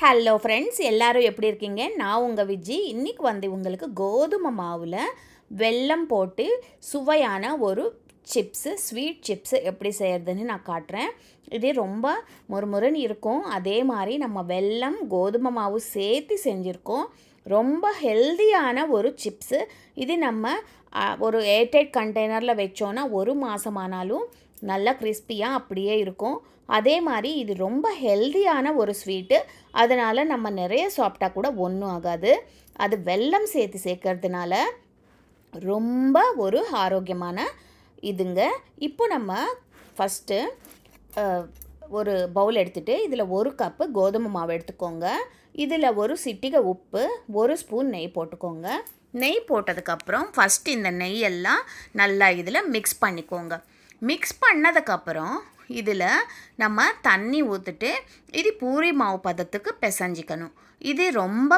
Hello friends எல்லாரும் எப்படி இருக்கீங்க? நான் உங்கள் விஜி. இன்றைக்கி வந்து உங்களுக்கு கோதுமை மாவில் வெல்லம் போட்டு சுவையான ஒரு சிப்ஸு ஸ்வீட் சிப்ஸு எப்படி செய்கிறதுன்னு நான் காட்டுறேன். இது ரொம்ப முறுமுறுன்னு இருக்கும். அதே மாதிரி நம்ம வெல்லம் கோதுமை மாவு சேர்த்து செஞ்சுருக்கோம். ரொம்ப ஹெல்தியான ஒரு சிப்ஸு இது நம்ம ஒரு ஏர்டைட் கண்டெய்னரில் வச்சோன்னா ஒரு மாதமானாலும் நல்லா கிறிஸ்பியாக அப்படியே இருக்கும். அதே மாதிரி இது ரொம்ப ஹெல்தியான ஒரு ஸ்வீட்டு அதனால் நம்ம நிறைய சாப்பிட்டா கூட ஒன்றும் ஆகாது. அது வெல்லம் சேர்த்து சேர்க்கறதுனால ரொம்ப ஒரு ஆரோக்கியமான இதுங்க. இப்போ நம்ம ஃபஸ்ட்டு ஒரு பவுல் எடுத்துகிட்டு இதில் ஒரு கப்பு கோதுமை மாவு எடுத்துக்கோங்க. இதில் ஒரு சிட்டிகை உப்பு ஒரு ஸ்பூன் நெய் போட்டுக்கோங்க. நெய் போட்டதுக்கப்புறம் ஃபஸ்ட்டு இந்த நெய்யெல்லாம் நல்லா இதில் மிக்ஸ் பண்ணிக்கோங்க. மிக்ஸ் பண்ணதுக்கப்புறம் இதில் நம்ம தண்ணி ஊற்றிட்டு இது பூரி மாவு பதத்துக்கு பிசைஞ்சிக்கணும். இது ரொம்ப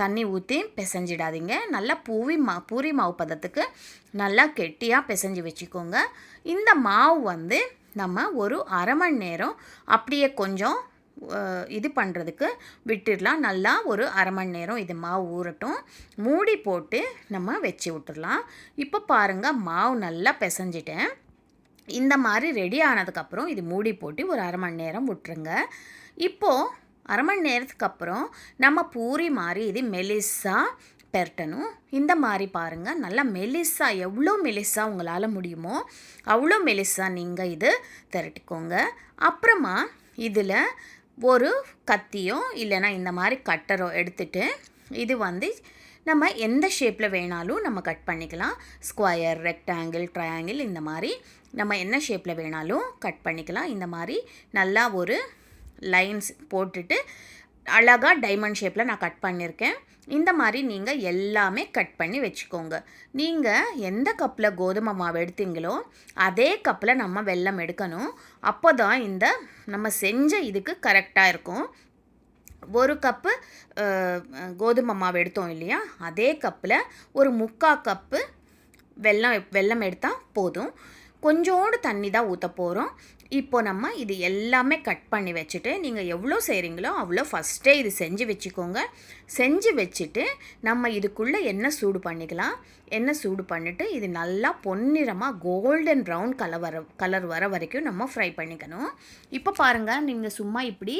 தண்ணி ஊற்றி பிசைஞ்சிடாதீங்க. நல்லா பூவி மா பூரி மாவு பதத்துக்கு நல்லா கெட்டியாக பிசைஞ்சு வச்சுக்கோங்க. இந்த மாவு வந்து நம்ம ஒரு அரை மணி நேரம் அப்படியே கொஞ்சம் இது பண்ணுறதுக்கு விட்டுடலாம். நல்லா ஒரு அரை மணி நேரம் இது மாவு ஊறட்டும். மூடி போட்டு நம்ம வச்சு விட்டுடலாம். இப்போ பாருங்கள் மாவு நல்லா பிசைஞ்சிட்டேன். இந்த மாதிரி ரெடி ஆனதுக்கப்புறம் இது மூடி போட்டு ஒரு அரை மணி நேரம் விட்டுருங்க. இப்போது அரை மணி நேரத்துக்கு அப்புறம் நம்ம பூரி மாதிரி இது மெலிஸாக பெரட்டணும். இந்த மாதிரி பாருங்கள் நல்லா மெலிஸா எவ்வளோ மெலிஸாக உங்களால் முடியுமோ அவ்வளோ மெலிஸா நீங்கள் இது திரட்டிக்கோங்க அப்புறமா இதில் ஒரு கத்தியோ இல்லைன்னா இந்த மாதிரி கட்டரோ எடுத்துட்டு இது வந்து நம்ம எந்த ஷேப்பில் வேணாலும் நம்ம கட் பண்ணிக்கலாம். ஸ்கொயர் ரெக்டாங்கிள் ட்ரையாங்கிள் இந்த மாதிரி நம்ம என்ன ஷேப்பில் வேணாலும் கட் பண்ணிக்கலாம். இந்த மாதிரி நல்லா ஒரு லைன்ஸ் போட்டுட்டு அழகாக டைமண்ட் ஷேப்பில் நான் கட் பண்ணியிருக்கேன் இந்த மாதிரி நீங்கள் எல்லாமே கட் பண்ணி வச்சுக்கோங்க. நீங்கள் எந்த கப்பில் கோதுமை மாவு எடுத்தீங்களோ அதே கப்பில் நம்ம வெல்லம் எடுக்கணும். அப்போ தான் இந்த நம்ம செஞ்ச இதுக்கு கரெக்டாக இருக்கும். ஒரு கப்பு கோதுமை மாவு எடுத்தோம் இல்லையா? அதே கப்பில் ஒரு முக்கால் கப்பு வெல்லம் வெல்லம் எடுத்தால் போதும். கொஞ்சோண்டு தண்ணி தான் ஊற்ற போகிறோம் இப்போ நம்ம இது எல்லாமே கட் பண்ணி வச்சுட்டு நீங்கள் எவ்வளோ செய்கிறீங்களோ அவ்வளோ ஃபஸ்ட்டே இது செஞ்சு வச்சுக்கோங்க. செஞ்சு வச்சுட்டு நம்ம இதுக்குள்ளே என்ன சூடு பண்ணிக்கலாம். எண்ணெய் சூடு பண்ணிவிட்டு இது நல்லா பொன்னிறமாக கோல்டன் ப்ரௌன் கலர் வர கலர் வர வரைக்கும் நம்ம ஃப்ரை பண்ணிக்கணும். இப்போ பாருங்கள் நீங்கள் சும்மா இப்படி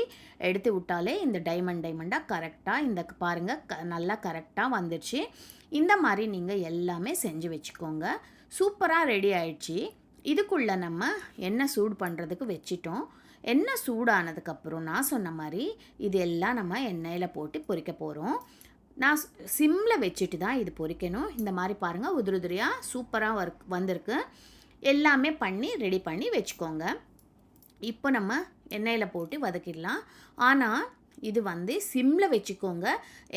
எடுத்து விட்டாலே இந்த டைமண்ட் டைமண்டாக கரெக்டாக இந்த பாருங்கள் க நல்லா கரெக்டாக வந்துடுச்சு இந்த மாதிரி நீங்கள் எல்லாமே செஞ்சு வச்சுக்கோங்க. சூப்பராக ரெடி ஆயிடுச்சு. இதுக்குள்ளே நம்ம எண்ணெய் சூடு பண்ணுறதுக்கு வச்சிட்டோம். எண்ணெய் சூடானதுக்கப்புறம் நான் சொன்ன மாதிரி இது எல்லாம் நம்ம எண்ணெயில் போட்டு பொரிக்க போகிறோம் நான் சிம்மில் வச்சுட்டு தான் இது பொறிக்கணும். இந்த மாதிரி பாருங்கள் உதிரி உதிரியாக சூப்பராக ஒர்க் வந்திருக்கு. எல்லாமே பண்ணி ரெடி பண்ணி வச்சுக்கோங்க. இப்போ நம்ம எண்ணெயில் போட்டு வதக்கிடலாம். ஆனால் இது வந்து சிம்மில் வச்சுக்கோங்க.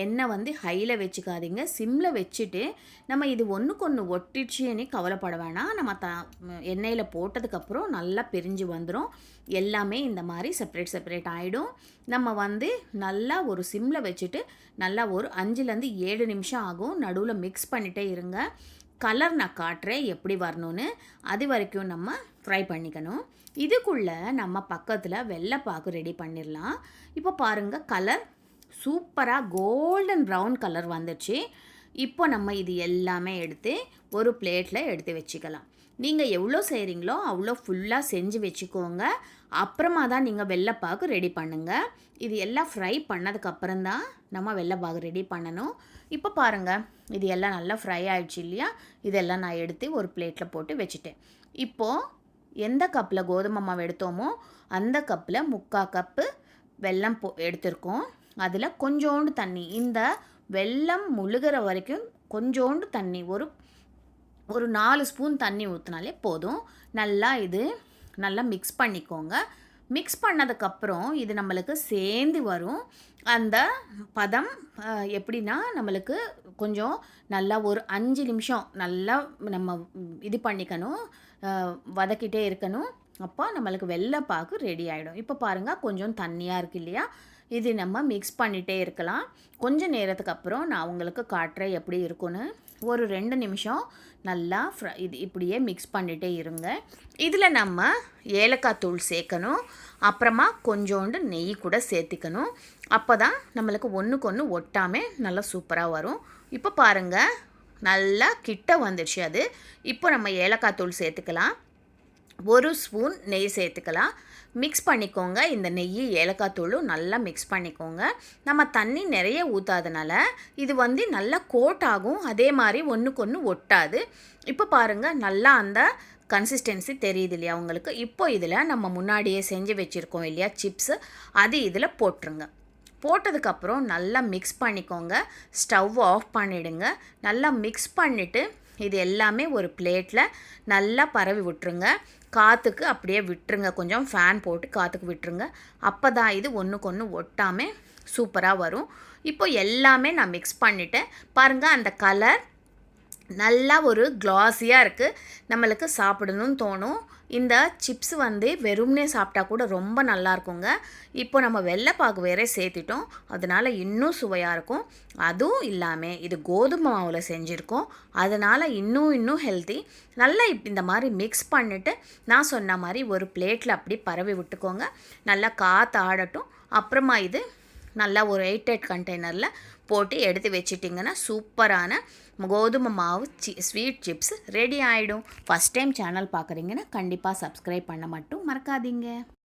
எண்ணெய் வந்து ஹையில் வச்சுக்காதீங்க. சிம்மில் வச்சுட்டு நம்ம இது ஒன்றுக்கு ஒன்று ஒட்டிடுச்சுன்னு கவலைப்பட வேணாம். நம்ம த எண்ணெயில் போட்டதுக்கப்புறம் நல்லா பிரிஞ்சு வந்துடும் எல்லாமே இந்த மாதிரி செப்பரேட் செப்பரேட் ஆகிடும் நம்ம வந்து நல்லா ஒரு சிம்மில் வச்சுட்டு நல்லா ஒரு அஞ்சுலேருந்து ஏழு நிமிஷம் ஆகும். நடுவில் மிக்ஸ் பண்ணிகிட்டே இருங்க. கலர் நான் காட்டுறேன் எப்படி வரணும்னு அது வரைக்கும் நம்ம ஃப்ரை பண்ணிக்கணும். இதுக்குள்ளே நம்ம பக்கத்தில் வெள்ளைப்பாக்கு ரெடி பண்ணிடலாம். இப்போ பாருங்கள் கலர் சூப்பராக கோல்டன் ப்ரௌன் கலர் வந்துடுச்சு இப்போ நம்ம இது எல்லாமே எடுத்து ஒரு பிளேட்டில் எடுத்து வச்சுக்கலாம். நீங்கள் எவ்வளோ செய்கிறீங்களோ அவ்வளோ ஃபுல்லாக செஞ்சு வச்சுக்கோங்க. அப்புறமா தான் நீங்கள் வெள்ளைப்பாக்கு ரெடி பண்ணுங்கள் இது எல்லாம் ஃப்ரை பண்ணதுக்கப்புறம் தான் நம்ம வெள்ளைப்பாக்கு ரெடி பண்ணணும். இப்போ பாருங்கள் இது எல்லாம் நல்லா ஃப்ரை ஆயிடுச்சு இல்லையா? இதெல்லாம் நான் எடுத்து ஒரு பிளேட்டில் போட்டு வச்சுட்டேன். இப்போது எந்த கப்பில் கோதுமை மாவு எடுத்தோமோ அந்த கப்பில் முக்கால் கப்பு வெல்லம் போ எடுத்திருக்கோம். அதில் கொஞ்சோண்டு தண்ணி இந்த வெல்லம் முழுகிற வரைக்கும் கொஞ்சோண்டு தண்ணி ஒரு ஒரு நாலு ஸ்பூன் தண்ணி ஊற்றினாலே போதும். நல்லா இது நல்லா மிக்ஸ் பண்ணிக்கோங்க. மிக்ஸ் பண்ணதுக்கப்புறம் இது நம்மளுக்கு சேர்ந்து வரும். அந்த பதம் எப்படின்னா நம்மளுக்கு கொஞ்சம் நல்லா ஒரு அஞ்சு நிமிஷம் நல்லா நம்ம இது பண்ணிக்கணும். வதக்கிட்டே இருக்கணும். அப்போ நம்மளுக்கு வெள்ளைப்பாக்கு ரெடி ஆகிடும் இப்போ பாருங்கள் கொஞ்சம் தண்ணியாக இருக்கு இல்லையா? இது நம்ம மிக்ஸ் பண்ணிகிட்டே இருக்கலாம். கொஞ்சம் நேரத்துக்கு அப்புறம் நான் உங்களுக்கு காட்டுறேன் எப்படி இருக்குன்னு ஒரு ரெண்டு நிமிஷம் நல்லா ஃப்ரை இது இப்படியே மிக்ஸ் பண்ணிகிட்டே இருங்க. இதில் நம்ம ஏலக்காய் தூள் சேர்க்கணும். அப்புறமா கொஞ்சோண்டு நெய் கூட சேர்த்துக்கணும். அப்போ தான் நம்மளுக்கு ஒன்றுக்கு ஒன்று ஒட்டாமல் நல்லா சூப்பராக வரும். இப்போ பாருங்கள் நல்லா கிட்ட வந்துடுச்சு அது. இப்போ நம்ம ஏலக்காய் தூள் சேர்த்துக்கலாம். ஒரு ஸ்பூன் நெய் சேர்த்துக்கலாம். மிக்ஸ் பண்ணிக்கோங்க. இந்த நெய் ஏலக்காய் தூளும் நல்லா மிக்ஸ் பண்ணிக்கோங்க. நம்ம தண்ணி நிறைய ஊற்றாதனால இது வந்து நல்லா கோட் ஆகும். அதே மாதிரி ஒன்றுக்கு ஒன்று ஒட்டாது. இப்போ பாருங்கள் நல்லா அந்த கன்சிஸ்டன்சி தெரியுது இல்லையா உங்களுக்கு? இப்போ இதில் நம்ம முன்னாடியே செஞ்சு வச்சுருக்கோம் இல்லையா சிப்ஸு அது இதில் போட்டுருங்க. போட்டதுக்கப்புறம் நல்லா மிக்ஸ் பண்ணிக்கோங்க. ஸ்டவ் ஆஃப் பண்ணிவிடுங்க நல்லா மிக்ஸ் பண்ணிவிட்டு இது எல்லாமே ஒரு பிளேட்டில் நல்லா பரவி விட்டுருங்க. காற்றுக்கு அப்படியே விட்டுருங்க. கொஞ்சம் ஃபேன் போட்டு காற்றுக்கு விட்டுருங்க. அப்போ தான் இது ஒன்றுக்கு ஒன்று ஒட்டாமல் சூப்பராக வரும். இப்போ எல்லாமே நான் மிக்ஸ் பண்ணிவிட்டேன் பாருங்கள் அந்த கலர் நல்லா ஒரு க்ளாஸியாக இருக்குது நம்மளுக்கு சாப்பிடணும்னு தோணும். இந்த சிப்ஸ் வந்து வெறும்னே சாப்பிட்டா கூட ரொம்ப நல்லா இருக்குங்க. இப்போ நம்ம வெள்ளைப்பாக்கு வேற சேர்த்துட்டோம். அதனால் இன்னும் சுவையாக இருக்கும். அதுவும் இல்லாமல் இது கோதுமை மாவில் செஞ்சுருக்கோம். அதனால் இன்னும் இன்னும் ஹெல்த்தி நல்லா இப் இந்த மாதிரி மிக்ஸ் பண்ணிவிட்டு நான் சொன்ன மாதிரி ஒரு பிளேட்டில் அப்படி பரவி விட்டுக்கோங்க. நல்லா காற்று ஆடட்டும். அப்புறமா இது நல்லா ஒரு எயிட்டட் கண்டெய்னரில் போட்டு எடுத்து வச்சிட்டிங்கன்னா சூப்பரான கோதுமை மாவு சி ஸ்வீட் சிப்ஸ் ரெடி ஆகிடும் ஃபஸ்ட் டைம் சேனல் பார்க்குறீங்கன்னா கண்டிப்பாக சப்ஸ்கிரைப் பண்ண மட்டும் மறக்காதீங்க.